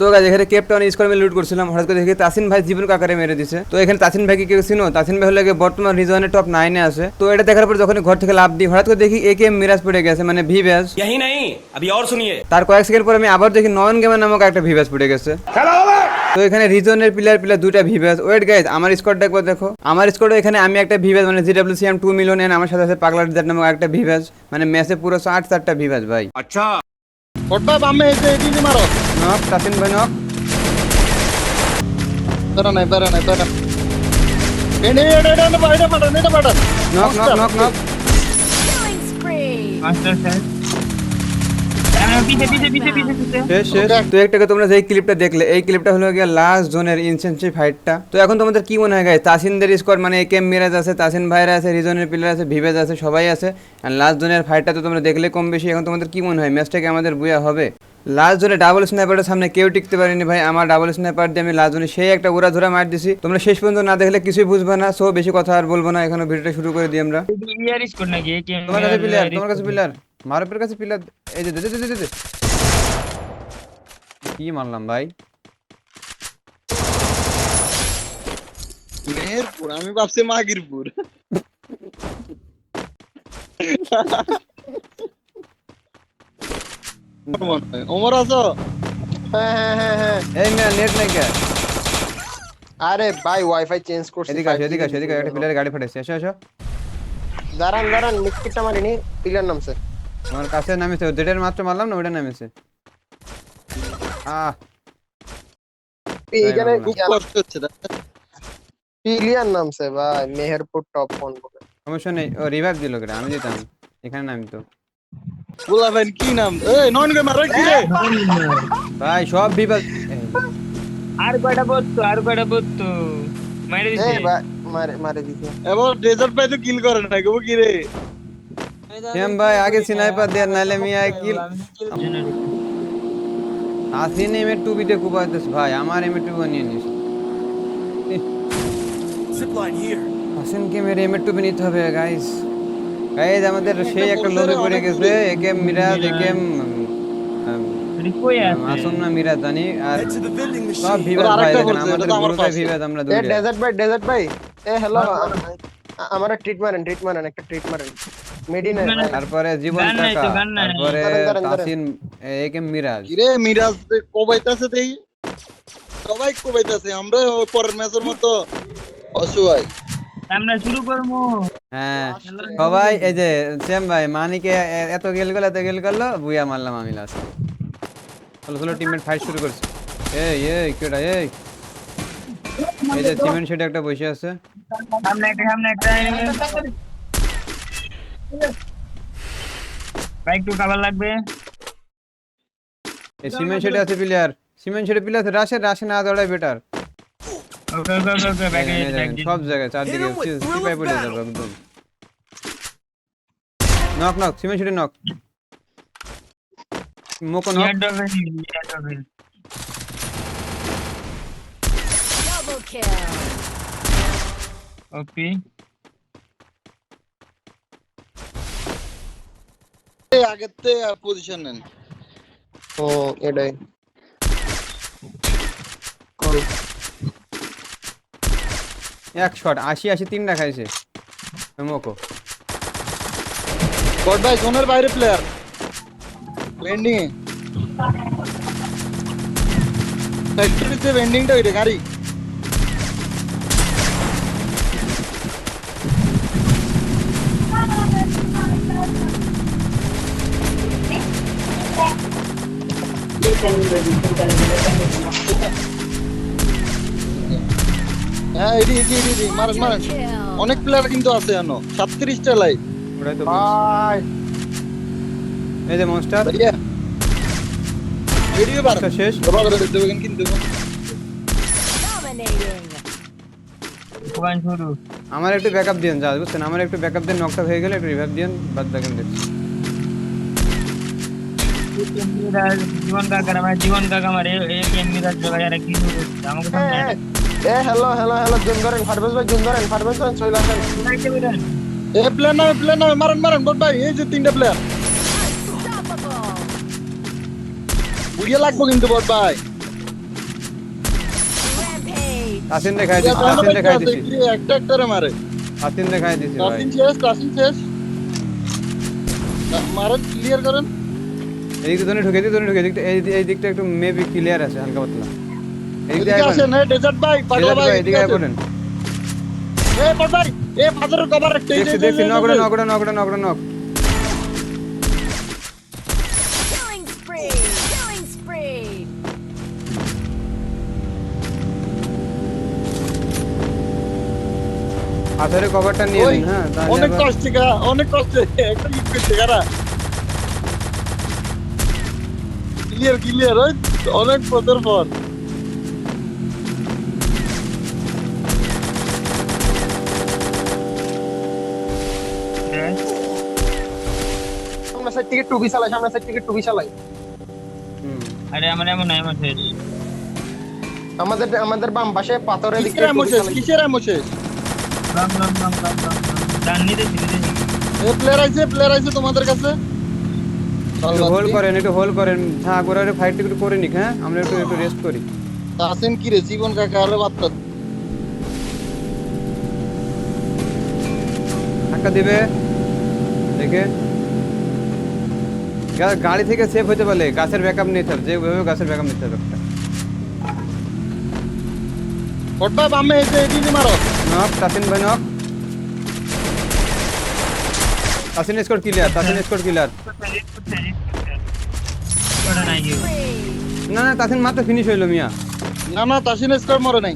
তো গাছ এখানে কেপটা অনেক স্কোর লুট করছিলাম হঠাৎ করে দেখি তাসিন ভাই জীবন কাকারে মেরে দিছে তো এখানে তাসিন ভাইকে কেউ চিনো তাসিন ভাই হলে গিয়ে বর্তমান রিজনে টপ নাইনে আছে তো এটা দেখার পর যখন ঘর থেকে লাভ দিই হঠাৎ করে দেখি এ কে এম মিরাজ পড়ে গেছে মানে ভি ব্যাস यही नहीं अभी और सुनिए তার কয়েক সেকেন্ড পর আমি আবার দেখি নয়ন গেমার নামক একটা ভি ব্যাস পড়ে গেছে তো এখানে রিজনের প্লেয়ার প্লেয়ার দুইটা ভি ব্যাস ওয়েট গাইজ আমার স্কোরটা একবার দেখো আমার স্কোরে এখানে আমি একটা ভি ব্যাস মানে GW C M two million N আমার সাথে আছে পাগলা ডিজার নামক একটা ভি ব্যাস মানে ম্যাচে পুরো ষাট চারটা ভি ব্যাস ভাই ওটা বামে এসে এদিকে মারো নক তাসিন ভাই নক বেরা নাই বেরা নাই বেরা এনে এনে এনে বাইরে পাঠান এটা পাঠান knock knock knock knock Killing spree. Master sir হ্যাঁ, পিছে পিছে পিছে পিছে পিছে শেষ শেষ। তো একটাকে তোমরা যে ক্লিপটা দেখলে এই ক্লিপটা হলো গিয়ে লাস্ট জোনের ইনসেন্সিভ ফাইটটা তো এখন তোমাদের কি মনে হয় গাইজ তাসিনদের স্কোয়াড মানে এ মিরাজ আছে তাসিন ভাইরা আছে রিজনের প্লেয়ার আছে ভিভেজ আছে সবাই আছে। আর লাস্ট জোনের ফাইটটা তো তোমরা দেখলে কম বেশি। এখন তোমাদের কি মনে হয় ম্যাচটাকে আমাদের বুয়া হবে? লাস্ট জোনে ডাবল স্নাইপারের সামনে কেউ টিকতে পারেনি ভাই। আমার ডাবল স্নাইপার দিয়ে আমি লাস্ট জোনে সেই একটা ওরা ধরে মার দিছি। তোমরা শেষ পর্যন্ত না দেখলে কিছুই বুঝবে না। সো বেশি কথা আর বলব না। এখানে ভিডিওটা শুরু করে দিই আমরা। ইয়ার স্কোর নাকি? এই গেম তোমার কাছে প্লেয়ার তোমার কাছে প্লেয়ার মারুপের কাছে প্লেয়ার এই যে দে দে দে দে, দে কি মারলাম ভাই? মেহেরপুর আমি ভাবছি মাগিরপুর। ওমর আছো? হ্যাঁ হ্যাঁ হ্যাঁ হ্যাঁ। এই না নেট নাই কে? আরে ভাই ওয়াইফাই চেঞ্জ করছি এদিকে আসো এদিকে আসো এদিকে একটা প্লেয়ার গাড়ি ফাটাইছে এসো এসো। দাঁড়ান দাঁড়ান মিটকিটটা মারিনি পিলার নামছে। আমার কাছে নামেছে যেটার মাত্র মারলাম না ওটা নামেছে আহ। এইখানে খুব কষ্ট হচ্ছে পিলিয়ার নামছে ভাই মেহেরপুর টপ ফোন বলে। সমস্যা নেই ও রিভাইভ দিল কেটে আমি দিতাম এখানে নামি তো। বলাবেন কি নাম? এই নন গে কি রে? ভাই সব আর কয়টা আর কয়টা পড়তো মাইরে এই ভাই মারে মারে দিছে। এবার ডেজার্ট পাই তো কিল করে না গো কি রে? শ্যাম ভাই আগে স্নাইপার দেয়ার নাইলে মিয়া কিল আসিন এম টু বিতে কুবাইতেছ ভাই আমার এম টু নিয়ে নিস. হাসিনকে মেরে এম টু নিতে হবে গাইস গাইস আমাদের সেই একটা লোভে পড়ে গেছে। একেম মিরাজ আছে। মাসুম না মিরাজ জানি আর সব. ভাই দেখেন আমাদের গ্রুপে। আমরা ডেজার্ট ভাই ডেজার্ট ভাই। এ হ্যালো আমার ট্রিট মারেন ট্রিট মারেন একটা ট্রিট মারেন। মেডিন তারপরে জীবন কাকা তারপরে। তাসিন একেম মিরাজ। রে মিরাজ কোবাইতাছে দেই সবাই কোবাইতাছে আমরা পরের ম্যাচের মতো অসুয়াই আমরা শুরু করব। হ্যাঁ সবাই এই যে শ্যাম ভাই মানিকে এত গেল গেল এত গেল করল বুয়া মারলাম আমি লাস্ট টিমমেট ফাইট শুরু করছে। এই এই কেডা এই। এই যে সিমেন্ট সেটা একটা বসে আছে। সামনে একটা সামনে একটা। বাইক টু কাভার লাগবে? এই সিমেন্ট সেটে আছে প্লেয়ার সিমেন্ট সেটে প্লেয়ার আছে রাশে রাশে না দৌড়ায় বেটার ওকে ওকে ওকে ওকে ব্যাক সব জায়গায় চারদিকে সিপাই পড়ে যাবে একদম। নক নক সিমেন্ট সেটে নক মোকো নক ডবল ইয়ার ডবল আগের তে পজিশন নেন ও এটাই এক শট আশি আশি তিনটা খাইছে মোকো গড ভাই জোনের বাইরে প্লেয়ার ভেন্ডিং এ ফ্যাক্টরিতে ভেন্ডিংটা ওইটা গাড়ি হ্যাঁ এডি এডি এডি, মারেন মারেন অনেক প্লেয়ার কিন্তু আছে জানো সাতত্রিশটা লাইভ ওটাই তো ভাই। এই যে মনস্টার ভিডিও বার। শেষ। করে কিন্তু আমার একটু ব্যাকআপ দিন যা বুঝছেন আমার একটু ব্যাকআপ দেন নকটা হয়ে গেলে একটু রিভাইভ দিন বাদ দেখেন দেখছি জীবন কাকার আমার জীবন কাকা আমার এই এই মিরাজ জোগাড় আর কি আমাকে এ, সামনে এ, এ হ্যালো হ্যালো হ্যালো জুম করেন ফারবেজ ভাই জুম করেন ফারবেজ ভাই চলে আসেন। এ প্লেয়ার নামে প্লেয়ার নামে মারেন মারেন বট ভাই এই যে তিনটা প্লেয়ার বুড়িয়ে লাগবো কিন্তু বট ভাই। তাসিন রে খাই দিছি জানো তাসিন রে ভাই খাই আছে, দিছি কি একটা মারে। রে দিছি ভাই। শেষ তাসিন শেষ। মারেন ক্লিয়ার করেন। এই দিকে ধরে ঢুকে দিই ধরে ঢুকে দিই এই এই দিকটা একটু মেবি ক্লিয়ার আছে হালকা পাতলা এদিকে এদিকে আসেন এই ডেজার্ট ভাই পাগলা ভাই এদিকে এদিকে আসেন। এই পট ভাই এই ফাদারের কভার একটা এই দেখছি knock Killing spree. Killing spree. হাতের কভারটা নিয়ে নিন হ্যাঁ অনেক কষ্টে অনেক কষ্টে একটা হিট করছে কারা ক্লিয়ার ক্লিয়ার ওই অনেক বছর পর সামনের সাইড থেকে টুবি চালাই সামনের সাইড থেকে টুবি চালাই। আরে আমার এমন এমন আমাদের আমাদের বাম পাশে পাথরের দিকে কিসের রাম রাম রাম রাম রাম ডান নিতে নিতে এ প্লেয়ার আইছে প্লেয়ার আইছে তোমাদের কাছে? একটু হোল্ড করেন একটু হোল্ড করেন। হ্যাঁ গোরা ফাইট একটু করে নিক হ্যাঁ? আমরা একটু একটু রেস্ট করি। আসেন কি রে? জীবন কাকা আরে বার্তা ধাক্কা দিবে। দেখে। গাড়ি থেকে সেফ হতে পারলে গাছের ব্যাকআপ নিতে হবে। যেভাবে গাছের ব্যাকআপ নিতে হবে একটা। ভাই বামে এসে এদিকে মারো। নক তাসিন ভাই knock. Tasin score clear Tasin score clear. না না তাসিন মাত্র ফিনিশ হইল মিয়া। না না তাসিন স্কোর মরে নাই।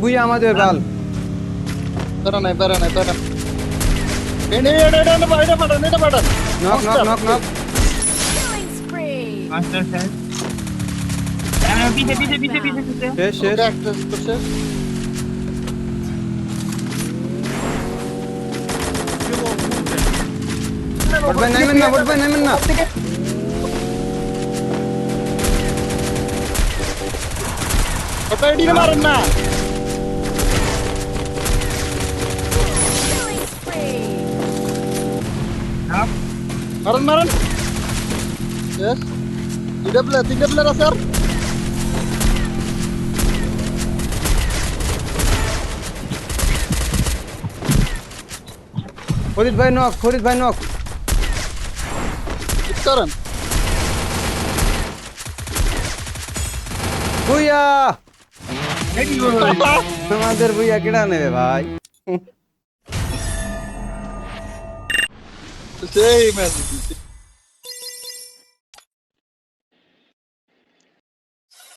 বুঝি আমাদের বাল বেড়া নাই বেড়া নাই বেড়া এনে এনে এনে বাইরে পাঠান এটা পাঠান। Knock knock knock knock. Master পিছে পিছে পিছে পিছে পিছে। শেষ শেষ। ওকে একটা করছে বট ভাই নাইমেন না বট ভাই নাইমেন না ওটা এদিকে মারেন না Killing spree. মারেন মারেন Yes. তিনটা প্লেয়ার তিনটা প্লেয়ার আছে আর ফরিদ ভাই নক ফরিদ ভাই নক ঠিক করেন ভুইয়া তোমাদের ভুইয়া কেডা নেবে ভাই? সেই ম্যাচ